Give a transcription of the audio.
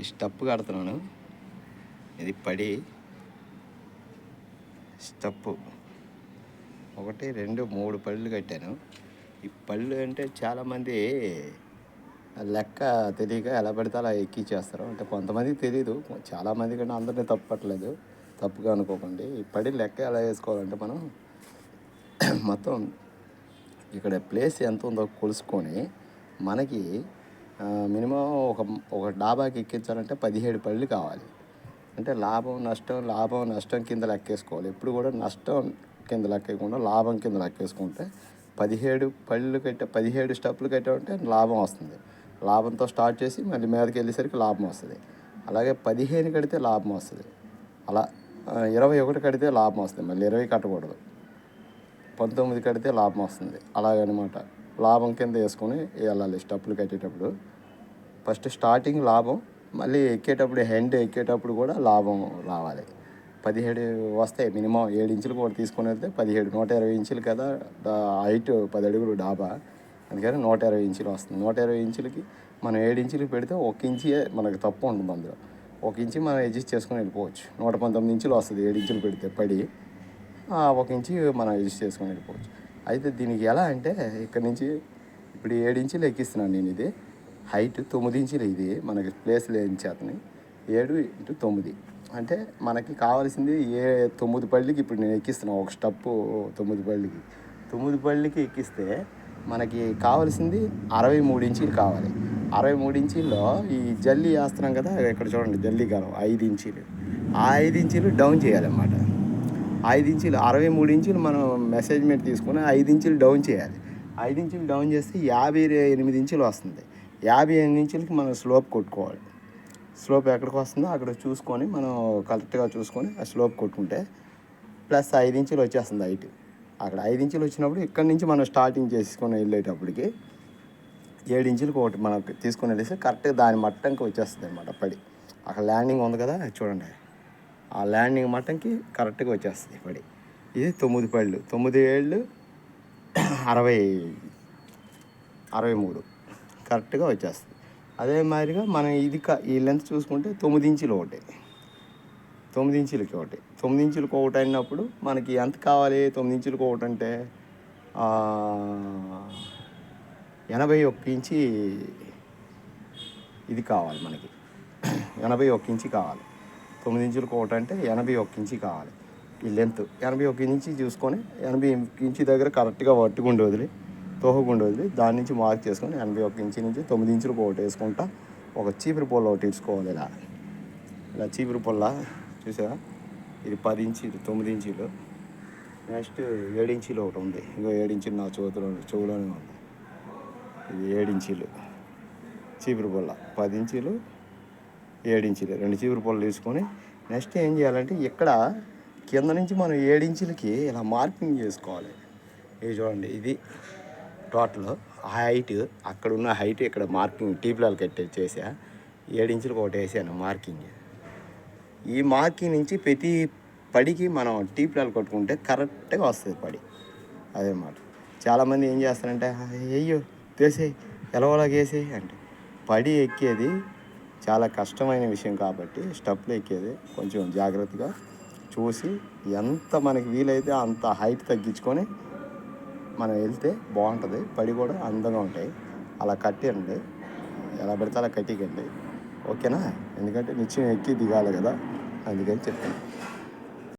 ఈ స్టప్ కడుతున్నాను. ఇది పడి స్టప్పు ఒకటి రెండు మూడు పళ్ళు కట్టాను. ఈ పళ్ళు అంటే చాలామంది లెక్క తెలియక ఎలా పడితే అలా ఎక్కిచ్చేస్తారు. అంటే కొంతమందికి తెలియదు చాలామంది కంటే అందరినీ తప్పట్లేదు తప్పుగా అనుకోకండి. ఈ పడి లెక్క ఎలా వేసుకోవాలంటే మనం మొత్తం ఇక్కడ ప్లేస్ ఎంత ఉందో కొలుసుకొని మనకి మినిమం ఒక ఒక డాబాకి ఎక్కించాలంటే పదిహేడు పళ్ళు కావాలి. అంటే లాభం నష్టం లాభం నష్టం కింద లెక్కేసుకోవాలి. ఎప్పుడు కూడా నష్టం కింద లెక్కేయకుండా లాభం కింద లెక్కేసుకుంటే పదిహేడు పళ్ళు కట్టే పదిహేడు స్టెప్పులు కట్టామంటే లాభం వస్తుంది. లాభంతో స్టార్ట్ చేసి మళ్ళీ మీదకి వెళ్ళేసరికి లాభం వస్తుంది. అలాగే పదిహేను కడితే లాభం వస్తుంది. అలా ఇరవై ఒకటి కడితే లాభం వస్తుంది. మళ్ళీ ఇరవై కట్టకూడదు. పంతొమ్మిది కడితే లాభం వస్తుంది. అలాగనమాట. లాభం కింద వేసుకొని వెళ్ళాలి స్టెప్పులు కట్టేటప్పుడు. ఫస్ట్ స్టార్టింగ్ లాభం మళ్ళీ ఎక్కేటప్పుడు హెండ్ ఎక్కేటప్పుడు కూడా లాభం రావాలి. పదిహేడు వస్తాయి మినిమం ఏడు ఇంచులు కూడా తీసుకొని వెళ్తే పదిహేడు నూట ఇరవై ఇంచులు కదా హైట్ పది అడుగులు డాబా. అందుకని నూట ఇరవై ఇంచులు వస్తుంది. నూట ఇరవై ఇంచులకి మనం ఏడు ఇంచులు పెడితే ఒక ఇంచి మనకు తప్పు ఉంటుంది అందులో. ఒక ఇంచి మనం అడ్జస్ట్ చేసుకొని వెళ్ళిపోవచ్చు. నూట పంతొమ్మిది ఇంచులు వస్తుంది ఏడు ఇంచులు పెడితే పడి ఒక ఇంచి మనం అడ్జస్ట్ చేసుకొని వెళ్ళిపోవచ్చు. అయితే దీనికి ఎలా అంటే ఇక్కడ నుంచి ఇప్పుడు ఏడు ఇంచులు ఎక్కిస్తున్నాను నేను ఇది. హైట్ తొమ్మిది ఇంచులు ఇది మనకి ప్లేస్ లేని చేతని ఏడు ఇంటూ తొమ్మిది. అంటే మనకి కావాల్సింది ఏ తొమ్మిది పళ్ళకి ఇప్పుడు నేను ఎక్కిస్తున్నాను ఒక స్టప్పు తొమ్మిది పళ్ళకి. తొమ్మిది పళ్ళకి ఎక్కిస్తే మనకి కావాల్సింది అరవై మూడు ఇంచీలు కావాలి. అరవై మూడు ఇంచీల్లో ఈ జల్లీ వేస్తున్నాం కదా ఇక్కడ చూడండి జల్లీ కాలం ఐదు ఇంచీలు. ఆ ఐదు ఇంచీలు డౌన్ చేయాలన్నమాట. ఐదు ఇంచులు అరవై మూడు ఇంచులు మనం మెసేజ్మెంట్ తీసుకుని ఐదు ఇంచులు డౌన్ చేయాలి. ఐదు ఇంచులు డౌన్ చేస్తే యాభై ఎనిమిది ఇంచులు వస్తుంది. యాభై ఎనిమిది ఇంచులకి మనం స్లోప్ కొట్టుకోవాలి. స్లోప్ ఎక్కడికి వస్తుందో అక్కడ చూసుకొని మనం కరెక్ట్గా చూసుకొని ఆ స్లోప్ కొట్టుకుంటే ప్లస్ ఐదు ఇంచులు వచ్చేస్తుంది హైట్. అక్కడ ఐదు ఇంచులు వచ్చినప్పుడు ఇక్కడ నుంచి మనం స్టార్టింగ్ చేసుకొని వెళ్ళేటప్పటికి ఏడు ఇంచులకు ఒకటి మనం తీసుకొని వెళ్ళేసి కరెక్ట్గా దాని మట్టంకి వచ్చేస్తుంది అనమాట పడి. అక్కడ ల్యాండింగ్ ఉంది కదా చూడండి. ఆ ల్యాండింగ్ మట్టంకి కరెక్ట్గా వచ్చేస్తుంది పడి. ఇది తొమ్మిది పళ్ళు. తొమ్మిది ఏళ్ళు అరవై అరవై మూడు. కరెక్ట్గా వచ్చేస్తుంది. అదే మాదిరిగా మనం ఇది క- ఈ లెంత్ చూసుకుంటే తొమ్మిది ఇంచులు ఒకటి. తొమ్మిది ఇంచులకి ఒకటి. తొమ్మిది ఇంచులకు ఒకటి అయినప్పుడు మనకి ఎంత కావాలి? తొమ్మిది ఇంచులకు ఒకటి అంటే ఎనభై ఒక్క ఇంచి ఇది కావాలి మనకి. ఎనభై ఒక్క ఇంచి కావాలి. తొమ్మిది ఇంచులకు ఒకటి అంటే ఎనభై ఒక్క ఇంచి కావాలి. ఈ లెంత్ ఎనభై ఒక్క ఇంచి చూసుకొని ఎనభై ఇంచి దగ్గర కరెక్ట్గా పట్టుకుండి వదిలి తోహగుండి వదిలి దాని నుంచి మార్క్ చేసుకొని ఎనభై ఒక్క ఇంచు నుంచి తొమ్మిది ఇంచులకు ఒకటి వేసుకుంటా ఒక చీపురు పొల్ల ఒకటి ఇచ్చుకోవాలి ఇలా. ఇలా చీపురు పొల్ల చూసారా ఇది పది ఇంచీలు తొమ్మిది ఇంచీలు. నెక్స్ట్ ఏడు ఇంచీలు ఒకటి ఉంది. ఇంకో ఏడు నా చేతిలో చెవులోనే ఉంది. ఇది ఏడించీలు చీపురు పొల్ల పది ఇంచీలు ఏడించీలు రెండు చీపురు పొలలు తీసుకొని నెక్స్ట్ ఏం చేయాలంటే ఇక్కడ కింద నుంచి మనం ఏడించీలకి ఇలా మార్కింగ్ చేసుకోవాలి. ఇది చూడండి ఇది. టోటల్ హైట్ అక్కడ ఉన్న హైట్ ఇక్కడ మార్కింగ్ టీపులాలు కట్టే చేసా ఏడు ఇంచులకు ఒకటి వేసాను మార్కింగ్. ఈ మార్కింగ్ నుంచి ప్రతి పడికి మనం టీపులాలు కొట్టుకుంటే కరెక్ట్గా వస్తుంది పడి. అదేమాట చాలామంది ఏం చేస్తారంటే అయ్యో తీసే ఎలవలాగా వేసే అంటే. పడి ఎక్కేది చాలా కష్టమైన విషయం కాబట్టి స్టెప్లు ఎక్కేది కొంచెం జాగ్రత్తగా చూసి ఎంత మనకి వీలైతే అంత హైట్ తగ్గించుకొని మనం వెళ్తే బాగుంటుంది. పడి కూడా అందంగా ఉంటాయి. అలా కట్టండి ఎలా పెడితే అలా కట్టికండి ఓకేనా? ఎందుకంటే నిత్యం ఎక్కి దిగాలి కదా. అందుకని చెప్పాను.